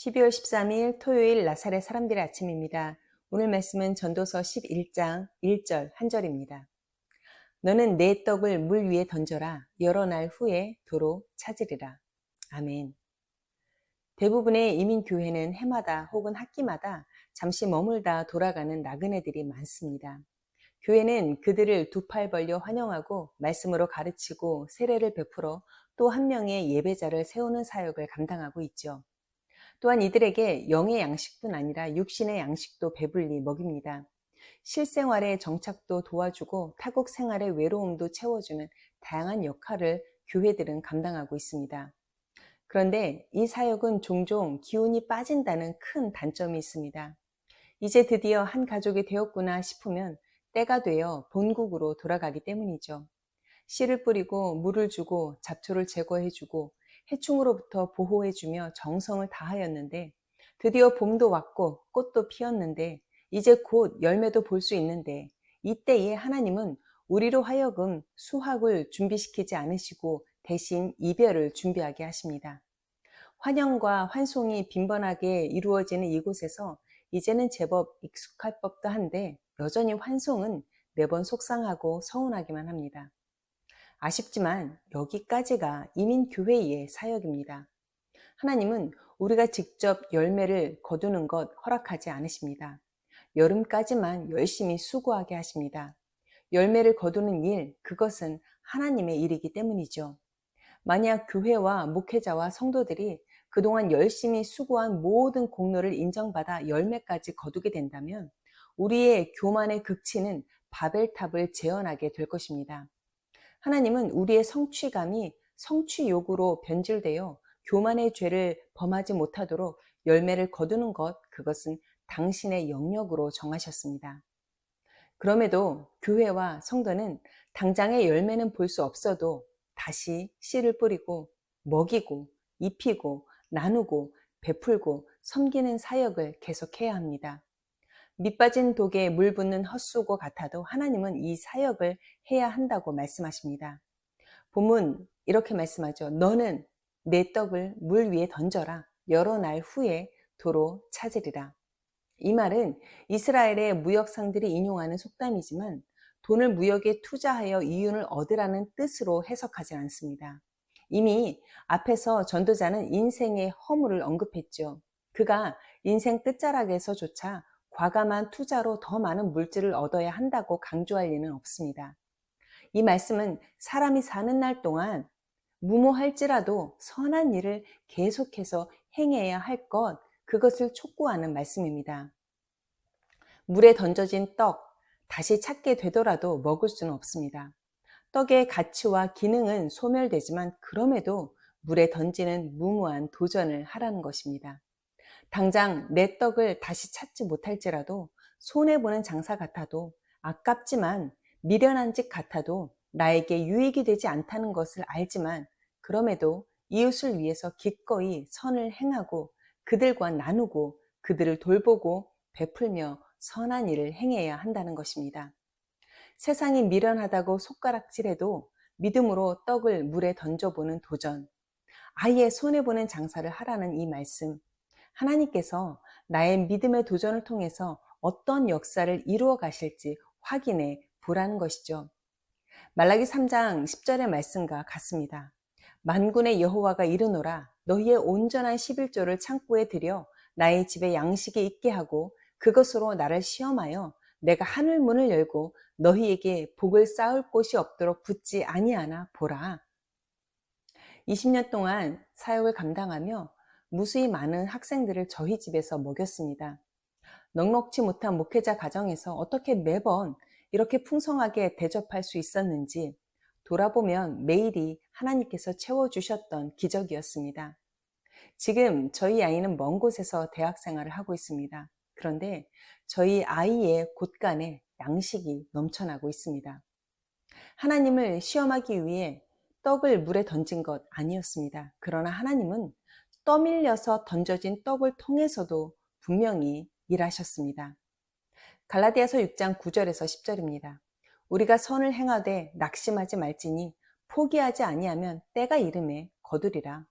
12월 13일 토요일 나사렛 사람들의 아침입니다. 오늘 말씀은 전도서 11장 1절 한절입니다. 너는 내 떡을 물 위에 던져라. 여러 날 후에 도로 찾으리라. 아멘. 대부분의 이민교회는 해마다 혹은 학기마다 잠시 머물다 돌아가는 나그네들이 많습니다. 교회는 그들을 두 팔 벌려 환영하고 말씀으로 가르치고 세례를 베풀어 또 한 명의 예배자를 세우는 사역을 감당하고 있죠. 또한 이들에게 영의 양식뿐 아니라 육신의 양식도 배불리 먹입니다. 실생활의 정착도 도와주고 타국 생활의 외로움도 채워주는 다양한 역할을 교회들은 감당하고 있습니다. 그런데 이 사역은 종종 기운이 빠진다는 큰 단점이 있습니다. 이제 드디어 한 가족이 되었구나 싶으면 때가 되어 본국으로 돌아가기 때문이죠. 씨를 뿌리고 물을 주고 잡초를 제거해주고 해충으로부터 보호해주며 정성을 다하였는데 드디어 봄도 왔고 꽃도 피었는데 이제 곧 열매도 볼 수 있는데 이때에 하나님은 우리로 하여금 수확을 준비시키지 않으시고 대신 이별을 준비하게 하십니다. 환영과 환송이 빈번하게 이루어지는 이곳에서 이제는 제법 익숙할 법도 한데 여전히 환송은 매번 속상하고 서운하기만 합니다. 아쉽지만 여기까지가 이민교회의 사역입니다. 하나님은 우리가 직접 열매를 거두는 것 허락하지 않으십니다. 여름까지만 열심히 수고하게 하십니다. 열매를 거두는 일, 그것은 하나님의 일이기 때문이죠. 만약 교회와 목회자와 성도들이 그동안 열심히 수고한 모든 공로를 인정받아 열매까지 거두게 된다면 우리의 교만의 극치는 바벨탑을 재현하게 될 것입니다. 하나님은 우리의 성취감이 성취 욕으로 변질되어 교만의 죄를 범하지 못하도록 열매를 거두는 것, 그것은 당신의 영역으로 정하셨습니다. 그럼에도 교회와 성도는 당장의 열매는 볼 수 없어도 다시 씨를 뿌리고 먹이고 입히고 나누고 베풀고 섬기는 사역을 계속해야 합니다. 밑빠진 독에 물 붓는 헛수고 같아도 하나님은 이 사역을 해야 한다고 말씀하십니다. 본문 이렇게 말씀하죠. 너는 내 떡을 물 위에 던져라. 여러 날 후에 도로 찾으리라. 이 말은 이스라엘의 무역상들이 인용하는 속담이지만 돈을 무역에 투자하여 이윤을 얻으라는 뜻으로 해석하지 않습니다. 이미 앞에서 전도자는 인생의 허물을 언급했죠. 그가 인생 끝자락에서조차 과감한 투자로 더 많은 물질을 얻어야 한다고 강조할 리는 없습니다. 이 말씀은 사람이 사는 날 동안 무모할지라도 선한 일을 계속해서 행해야 할 것, 그것을 촉구하는 말씀입니다. 물에 던져진 떡, 다시 찾게 되더라도 먹을 수는 없습니다. 떡의 가치와 기능은 소멸되지만 그럼에도 물에 던지는 무모한 도전을 하라는 것입니다. 당장 내 떡을 다시 찾지 못할지라도 손해보는 장사 같아도 아깝지만 미련한 짓 같아도 나에게 유익이 되지 않다는 것을 알지만 그럼에도 이웃을 위해서 기꺼이 선을 행하고 그들과 나누고 그들을 돌보고 베풀며 선한 일을 행해야 한다는 것입니다. 세상이 미련하다고 손가락질해도 믿음으로 떡을 물에 던져보는 도전, 아예 손해보는 장사를 하라는 이 말씀, 하나님께서 나의 믿음의 도전을 통해서 어떤 역사를 이루어 가실지 확인해 보라는 것이죠. 말라기 3장 10절의 말씀과 같습니다. 만군의 여호와가 이르노라 너희의 온전한 11조를 창고에 들여 나의 집에 양식이 있게 하고 그것으로 나를 시험하여 내가 하늘 문을 열고 너희에게 복을 쌓을 곳이 없도록 붙지 아니하나 보라. 20년 동안 사역을 감당하며 무수히 많은 학생들을 저희 집에서 먹였습니다. 넉넉지 못한 목회자 가정에서 어떻게 매번 이렇게 풍성하게 대접할 수 있었는지 돌아보면 매일이 하나님께서 채워주셨던 기적이었습니다. 지금 저희 아이는 먼 곳에서 대학 생활을 하고 있습니다. 그런데 저희 아이의 곳간에 양식이 넘쳐나고 있습니다. 하나님을 시험하기 위해 떡을 물에 던진 것 아니었습니다. 그러나 하나님은 떠밀려서 던져진 떡을 통해서도 분명히 일하셨습니다. 갈라디아서 6장 9절에서 10절입니다. 우리가 선을 행하되 낙심하지 말지니 포기하지 아니하면 때가 이름에 거두리라.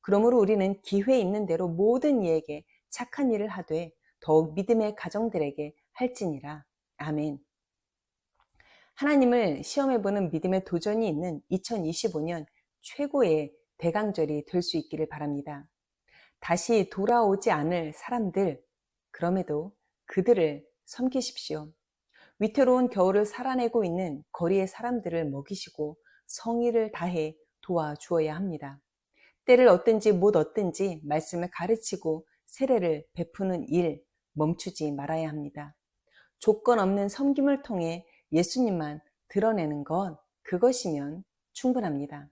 그러므로 우리는 기회 있는 대로 모든 이에게 착한 일을 하되 더욱 믿음의 가정들에게 할지니라. 아멘. 하나님을 시험해보는 믿음의 도전이 있는 2025년 최고의 대강절이 될 수 있기를 바랍니다. 다시 돌아오지 않을 사람들, 그럼에도 그들을 섬기십시오. 위태로운 겨울을 살아내고 있는 거리의 사람들을 먹이시고 성의를 다해 도와주어야 합니다. 때를 얻든지 못 얻든지 말씀을 가르치고 세례를 베푸는 일 멈추지 말아야 합니다. 조건 없는 섬김을 통해 예수님만 드러내는 것, 그것이면 충분합니다.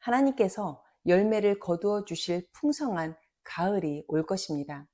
하나님께서 열매를 거두어 주실 풍성한 가을이 올 것입니다.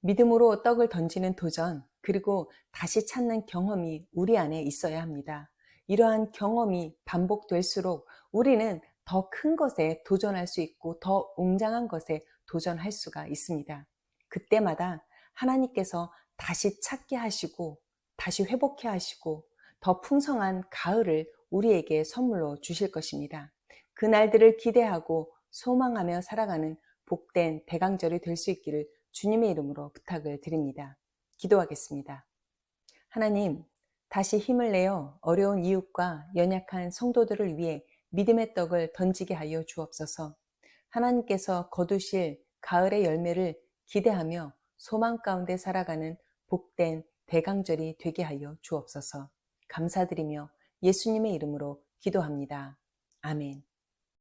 믿음으로 떡을 던지는 도전, 그리고 다시 찾는 경험이 우리 안에 있어야 합니다. 이러한 경험이 반복될수록 우리는 더 큰 것에 도전할 수 있고 더 웅장한 것에 도전할 수가 있습니다. 그때마다 하나님께서 다시 찾게 하시고 다시 회복해 하시고 더 풍성한 가을을 우리에게 선물로 주실 것입니다. 그 날들을 기대하고 소망하며 살아가는 복된 대강절이 될 수 있기를 주님의 이름으로 부탁을 드립니다. 기도하겠습니다. 하나님, 다시 힘을 내어 어려운 이웃과 연약한 성도들을 위해 믿음의 떡을 던지게 하여 주옵소서. 하나님께서 거두실 가을의 열매를 기대하며 소망 가운데 살아가는 복된 대강절이 되게 하여 주옵소서. 감사드리며 예수님의 이름으로 기도합니다. 아멘.